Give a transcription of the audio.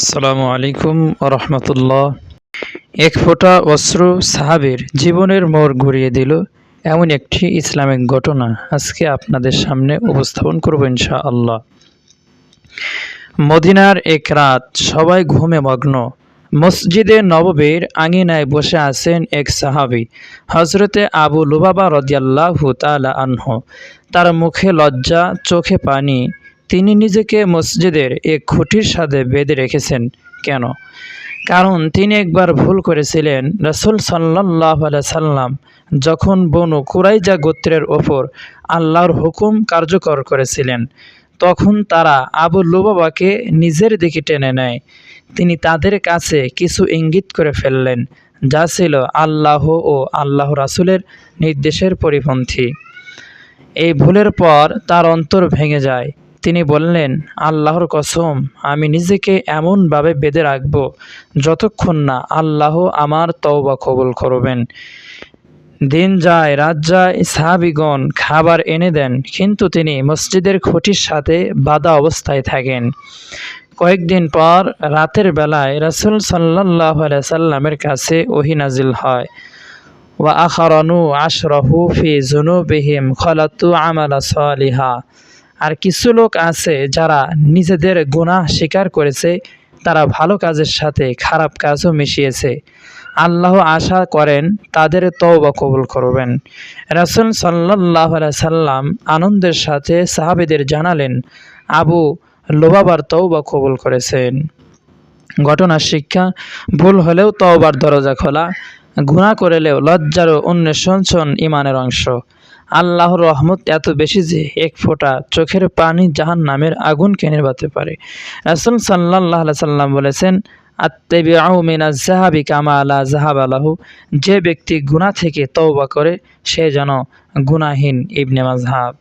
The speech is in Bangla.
আসসালামু আলাইকুম রহমতুল্লাহ। এক ফোঁটা অশ্রু সাহাবের জীবনের মোড় ঘুরিয়ে দিল এমন একটি ইসলামিক ঘটনা আজকে আপনাদের সামনে উপস্থাপন করব ইনশা আল্লাহ মদিনার এক রাত সবাই ঘুমে মগ্ন। মসজিদে নববীর আঙিনায় বসে আছেন এক সাহাবি হজরতে আবু লুবাবা রদিয়াল্লাহু তালা আনহ। তার মুখে লজ্জা, চোখে পানি তিনি নিজেকে মসজিদের এক খুঁটির সাথে বেঁধে রেখেছেন। কেন? কারণ তিনি একবার ভুল করেছিলেন। রসুল সাল্লাহ সাল্লাম যখন বনু কুরাইজা গোত্রের ওপর আল্লাহর হুকুম কার্যকর করেছিলেন, তখন তারা আবু লুবাবাকে নিজের দিকে টেনে নেয়। তিনি তাদের কাছে কিছু ইঙ্গিত করে ফেললেন, যা ছিল আল্লাহ ও আল্লাহ রাসুলের নির্দেশের পরিপন্থী। এই ভুলের পর তার অন্তর ভেঙে যায়। তিনি বললেন, আল্লাহর কসম, আমি নিজেকে এমনভাবে বেঁধে রাখব যতক্ষণ না আল্লাহ আমার তওবা কবুল করবেন। দিন যায়, রাত যায়, সাহাবিগণ খাবার এনে দেন, কিন্তু তিনি মসজিদের খুঁটির সাথে বাধা অবস্থায় থাকেন। কয়েকদিন পর রাতের বেলায় রাসুল সাল্লাহ সাল্লামের কাছে ওহি নাজিল হয়। ওয়া আখরানু আশরফু ফি জুনুবিহিম খলাতু আমালা সালিহা। আর কিছু লোক আছে যারা নিজেদের গুনাহ স্বীকার করেছে, তারা ভালো কাজের সাথে খারাপ কাজও মিশিয়েছে। আল্লাহ আশা করেন তাদের তওবা কবুল করবেন। রাসুল সাল্লাহ সাল্লাম আনন্দের সাথে সাহাবিদের জানালেন, আবু লোবাবার তওবা কবুল করেছেন। ঘটনার শিক্ষা, ভুল হলেও তওবার দরজা খোলা গুণা করলেও লজ্জার ও অন্বেষণ ইমানের অংশ। আল্লাহর রহমত এত বেশি যে এক ফোঁটা চোখের পানি জাহান নামের আগুন কেনে বাতে পারে। রাসুল সাল্লাহ সাল্লাম বলেছেন আত্মেবিআউ মিনা জাহাবি কামা আলা জাহাব আলাহু যে ব্যক্তি গুণা থেকে তওবা করে, সে যেন গুণাহীন ইবনে মাজহাব